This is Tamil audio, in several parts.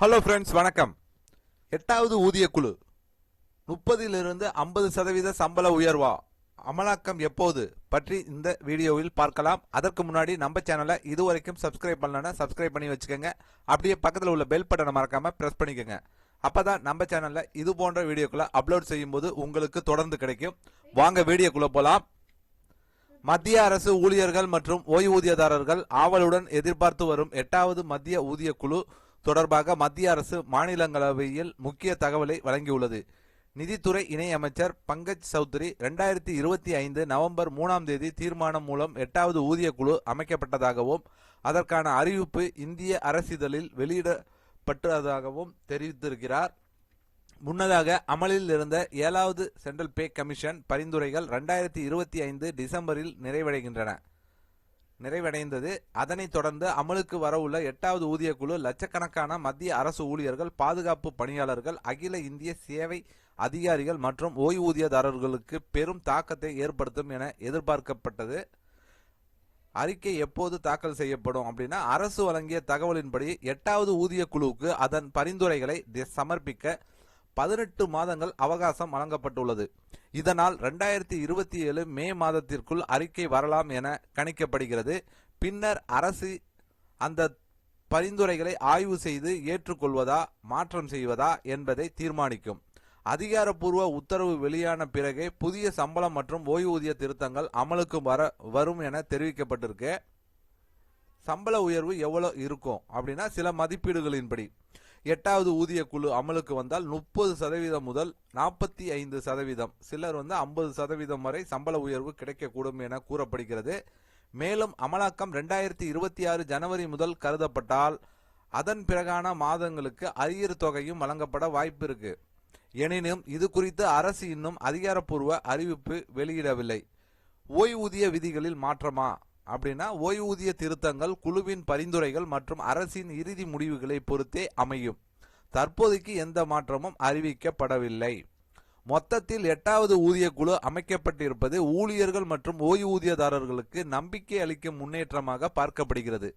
ஹலோ ஃப்ரெண்ட்ஸ் வணக்கம். எட்டாவது ஊதிய குழு. முப்பதிலிருந்து ஐம்பது சதவீத சம்பள உயர்வா? அமலாக்கம் எப்போது? பற்றி இந்த வீடியோவில் பார்க்கலாம். அதற்கு முன்னாடி நம்ம சேனலை இதுவரைக்கும் சப்ஸ்கிரைப் பண்ணலன்னா சப்ஸ்கிரைப் பண்ணி வச்சுக்கோங்க. அப்படியே பக்கத்தில் உள்ள பெல் பட்டனை மறக்காமல் ப்ரெஸ் பண்ணிக்கோங்க. அப்பதான் நம்ம சேனலில் இது போன்ற வீடியோக்களை அப்லோட் செய்யும்போது உங்களுக்கு தொடர்ந்து கிடைக்கும். வாங்க வீடியோக்குள்ளே போகலாம் மத்திய அரசு ஊழியர்கள் மற்றும் ஓய்வூதியதாரர்கள் ஆவலுடன் எதிர்பார்த்து வரும் எட்டாவது மத்திய ஊதிய குழு தொடர்பாக மத்திய அரசு மாநிலங்களவையில் முக்கிய தகவலை வழங்கியுள்ளது. நிதித்துறை இணையமைச்சர் பங்கஜ் சௌத்ரி இரண்டாயிரத்தி இருபத்தி ஐந்து நவம்பர் மூணாம் தேதி தீர்மானம் மூலம் எட்டாவது ஊதிய குழு அமைக்கப்பட்டதாகவும் அதற்கான அறிவிப்பு இந்திய அரசிதழில் வெளியிடப்பட்டதாகவும் தெரிவித்திருக்கிறார். முன்னதாக அமலில் இருந்த ஏழாவது சென்ட்ரல் பே கமிஷன் பரிந்துரைகள் ரெண்டாயிரத்தி இருபத்தி ஐந்து டிசம்பரில் நிறைவடைகின்றன. நிறைவடைந்தது. அதனைத் தொடர்ந்து அமலுக்கு வரவுள்ள எட்டாவது ஊதிய குழு லட்சக்கணக்கான மத்திய அரசு ஊழியர்கள் பாதுகாப்பு பணியாளர்கள் அகில இந்திய சேவை அதிகாரிகள் மற்றும் ஓய்வூதியதாரர்களுக்கு பெரும் தாக்கத்தை ஏற்படுத்தும் என எதிர்பார்க்கப்பட்டது. அறிக்கை எப்போது தாக்கல் செய்யப்படும் அப்படின்னா அரசு வழங்கிய தகவலின்படி எட்டாவது ஊதிய குழுவுக்கு அதன் பரிந்துரைகளை சமர்ப்பிக்க பதினெட்டு மாதங்கள் அவகாசம் வழங்கப்பட்டுள்ளது. இதனால் ரெண்டாயிரத்தி இருபத்தி ஏழு மே மாதத்திற்குள் அறிக்கை வரலாம் என கணிக்கப்படுகிறது. பின்னர் அரசு அந்த பரிந்துரைகளை ஆய்வு செய்து ஏற்றுக்கொள்வதா மாற்றம் செய்வதா என்பதை தீர்மானிக்கும். அதிகாரப்பூர்வ உத்தரவு வெளியான பிறகே புதிய சம்பளம் மற்றும் ஓய்வூதிய திருத்தங்கள் அமலுக்கு வர வரும் என தெரிவிக்கப்பட்டிருக்கு. சம்பள உயர்வு எவ்வளவு இருக்கும்? அப்படின்னா சில மதிப்பீடுகளின்படி. எட்டாவது ஊதிய குழு அமலுக்கு வந்தால் முப்பது சதவீதம் முதல் நாற்பத்தி ஐந்து சதவீதம். சிலர் வந்து ஐம்பது சதவீதம் வரை சம்பள உயர்வு கிடைக்கக்கூடும் என கூறப்படுகிறது. மேலும் அமலாக்கம் ரெண்டாயிரத்தி இருபத்தி ஆறு ஜனவரி முதல் கருதப்பட்டால் அதன் பிறகான மாதங்களுக்கு அரியர் தொகையும் வழங்கப்பட வாய்ப்பு இருக்கு. எனினும் இது குறித்து அரசு இன்னும் அதிகாரப்பூர்வ அறிவிப்பு வெளியிடவில்லை. ஓய்வூதிய விதிகளில் மாற்றமா? அப்படின்னா ஓய்வூதிய திருத்தங்கள் குழுவின் பரிந்துரைகள் மற்றும் அரசின் இறுதி முடிவுகளை பொறுத்தே அமையும். தற்போதைக்கு எந்த மாற்றமும் அறிவிக்கப்படவில்லை. மொத்தத்தில் எட்டாவது ஊதிய குழு அமைக்கப்பட்டிருப்பது ஊழியர்கள் மற்றும் ஓய்வூதியதாரர்களுக்கு நம்பிக்கை அளிக்கும் முன்னேற்றமாக பார்க்கப்படுகிறது.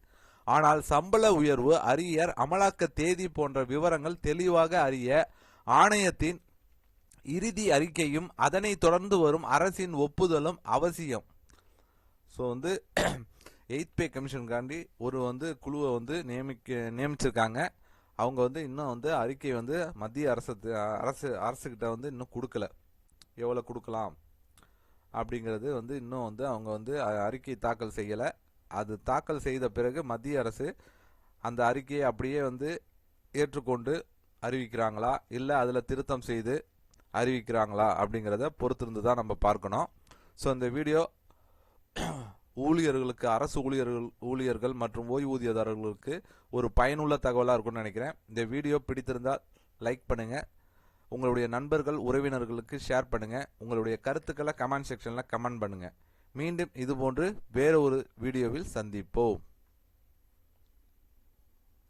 ஆனால் சம்பள உயர்வு அரியர் அமலாக்க தேதி போன்ற விவரங்கள் தெளிவாக அறிய ஆணையத்தின் இறுதி அறிக்கையும் அதனைத் தொடர்ந்து வரும் அரசின் ஒப்புதலும் அவசியம். ஸோ வந்து எயித் பே கமிஷனுக்காண்டி ஒரு வந்து குழுவை வந்து நியமிக்க நியமிச்சிருக்காங்க. அவங்க வந்து இன்னும் வந்து அறிக்கை வந்து மத்திய அரசு அரசு அரசுக்கிட்ட வந்து இன்னும் கொடுக்கல. எவ்வளோ கொடுக்கலாம்? அப்படிங்கிறது வந்து இன்னும் வந்து அவங்க வந்து அறிக்கை தாக்கல் செய்யலை. அது தாக்கல் செய்த பிறகு மத்திய அரசு அந்த அறிக்கையை அப்படியே வந்து ஏற்றுக்கொண்டு அறிவிக்கிறாங்களா? இல்லை அதில் திருத்தம் செய்து அறிவிக்கிறாங்களா? அப்படிங்கிறத பொறுத்திருந்து தான் நம்ம பார்க்கணும். ஸோ இந்த வீடியோ ஊழியர்களுக்கு அரசு ஊழியர்கள் ஊழியர்கள் மற்றும் ஓய்வூதியதாரர்களுக்கு ஒரு பயனுள்ள தகவலாக இருக்கும்னு நினைக்கிறேன். இந்த வீடியோ பிடித்திருந்தால் லைக் பண்ணுங்கள் உங்களுடைய நண்பர்கள் உறவினர்களுக்கு ஷேர் பண்ணுங்கள் உங்களுடைய கருத்துக்களை கமெண்ட் செக்ஷனில் கமெண்ட் பண்ணுங்கள் மீண்டும் இதுபோன்று வேறு ஒரு வீடியோவில் சந்திப்போம்.